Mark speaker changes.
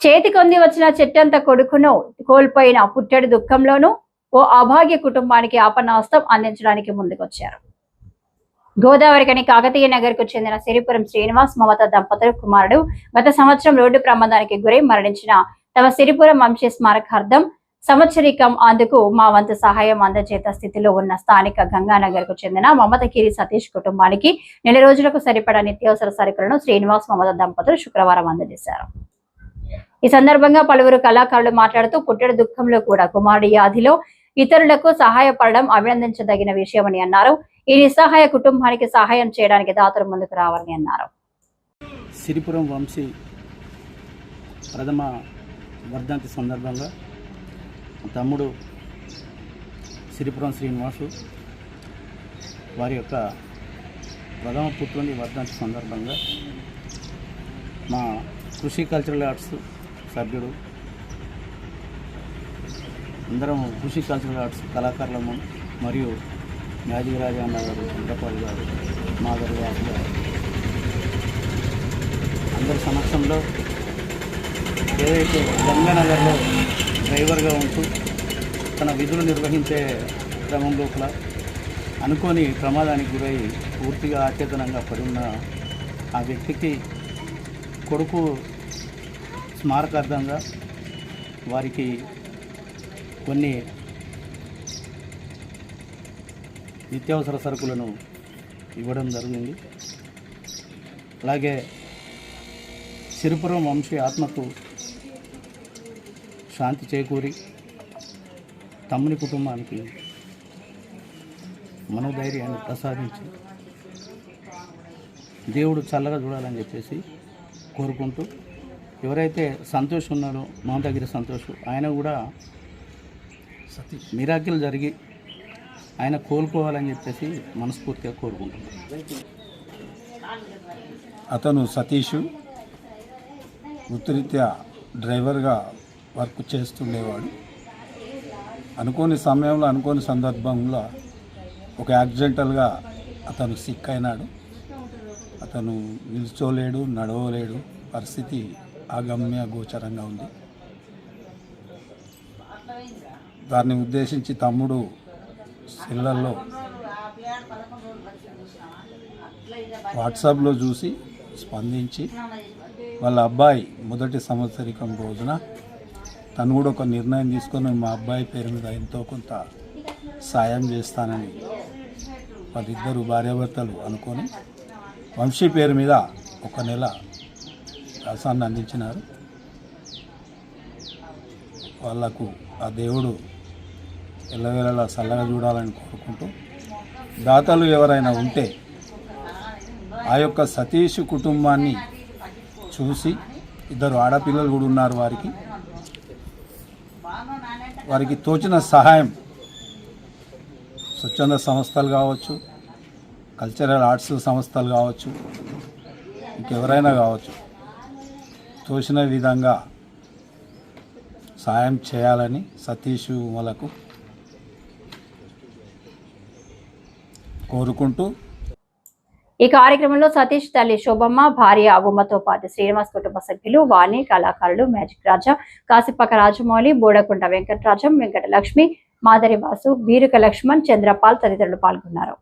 Speaker 1: చేతికొంది వచ్చిన చెట్టంత కొడుకును కోల్పోయిన పుట్టెడు దుఃఖంలోనూ ఓ అభాగ్య కుటుంబానికి ఆపన్నాస్తం అందించడానికి ముందుకొచ్చారు. గోదావరికని కాకతీయ నగర్కు చెందిన సిరిపురం శ్రీనివాస్ మమత దంపతుల కుమారుడు గత సంవత్సరం రోడ్డు ప్రమాదానికి గురై మరణించిన తమ సిరిపురం వంశీ స్మారకార్థం సంవత్సరికం అందుకు మా వంతు సహాయం అందజేత స్థితిలో ఉన్న స్థానిక గంగానగర్కు చెందిన మమతగిరి సతీష్ కుటుంబానికి నెల రోజులకు సరిపడా నిత్యావసర సరుకులను శ్రీనివాస్ మమత దంపతులు శుక్రవారం అందజేశారు. ఈ సందర్భంగా పలువురు కళాకారులు మాట్లాడుతూ పుట్టెడు దుఃఖంలో కూడా కుమారుడి వ్యాధిలో ఇతరులకు సహాయపడడం అభినందించదగిన విషయమని అన్నారు. ఈ నిస్సహాయ కుటుంబానికి సహాయం చేయడానికి దాతలు ముందుకు రావాలని అన్నారు.
Speaker 2: సిరిపురం వంశీ ప్రథమ వర్ధంతి సందర్భంగా తమ్ముడు సిరిపురం శ్రీనివాసు వారి యొక్క ప్రథమ పుత్రుని వర్ధంతి సందర్భంగా మా కృషి కల్చరల్ ఆర్ట్స్ సభ్యుడు. అందరం కృషి కల్చరల్ ఆర్ట్స్ కళాకారులము మరియు మ్యాజిక్ అన్న గారు చంద్రపాల్ గారు మాధవి గారు. అందరి సమక్షంలో ఏదైతే గంగానగర్లో డ్రైవర్గా ఉంటూ తన విధులు నిర్వహించే క్రమం లోపల అనుకోని ప్రమాదానికి గురై పూర్తిగా అచేతనంగా పడి ఉన్న ఆ వ్యక్తికి కొడుకు స్మారకార్థంగా వారికి కొన్ని నిత్యావసర సరుకులను ఇవ్వడం జరిగింది. అలాగే సిరిపురం వంశీ ఆత్మకు శాంతి చేకూరి తమ్ముని కుటుంబానికి మనోధైర్యాన్ని ప్రసాదించి దేవుడు చల్లగా చూడాలని చెప్పేసి కోరుకుంటూ ఎవరైతే సంతోష్ ఉన్నాడో మమతగిరి సంతోష్. ఆయన కూడా సతీష్ మిరాకిల్ జరిగి ఆయన కోలుకోవాలని చెప్పేసి మనస్ఫూర్తిగా కోరుకుంటున్నాను
Speaker 3: అతను సతీష్ వృత్తిరీత్యా డ్రైవర్గా వర్క్ చేస్తుండేవాడు. అనుకోని సమయంలో అనుకోని సందర్భంలో ఒక యాక్సిడెంటల్గా అతను సిక్ అయినాడు. అతను నిల్చోలేడు నడవలేడు పరిస్థితి అగమ్య గోచరంగా ఉంది. దాన్ని ఉద్దేశించి తమ్ముడు సెల్లల్లో వాట్సాప్లో చూసి స్పందించి వాళ్ళ అబ్బాయి మొదటి సంవత్సరికం రోజున తను కూడా ఒక నిర్ణయం తీసుకొని మా అబ్బాయి పేరు మీద ఎంతో కొంత సాయం చేస్తానని వాళ్ళిద్దరు భార్యాభర్తలు అనుకొని వంశీ పేరు మీద ఒక నెల రసాన్ని అందించినారు. వాళ్ళకు ఆ దేవుడు ఎల్లవేళలా చల్లగా చూడాలని కోరుకుంటూ దాతలు ఎవరైనా ఉంటే ఆ యొక్క సతీష్ కుటుంబాన్ని చూసి ఇద్దరు ఆడపిల్లలు కూడా ఉన్నారు వారికి. వారికి తోచిన సహాయం స్వచ్ఛంద సంస్థలు కావచ్చు కల్చరల్ ఆర్ట్స్ సంస్థలు కావచ్చు ఇంకెవరైనా కావచ్చు. తోసిన విధంగా సాయం చేయాలని సతీష్ వాళ్ళకు కోరుకుంటూ
Speaker 1: ఈ కార్యక్రమంలో సతీష్ తల్లి శోభమ్మ భార్య ఉమ్మతో పాటు శ్రీనివాస్ కుటుంబ సభ్యులు వాణి కళాకారులు మ్యాజిక్ రాజా కాసిపక్క రాజమౌళి బోడకుంట వెంకటరాజం వెంకటలక్ష్మి మాదరి వాసు వీరుక లక్ష్మణ్ చంద్రపాల్ తదితరులు పాల్గొన్నారు.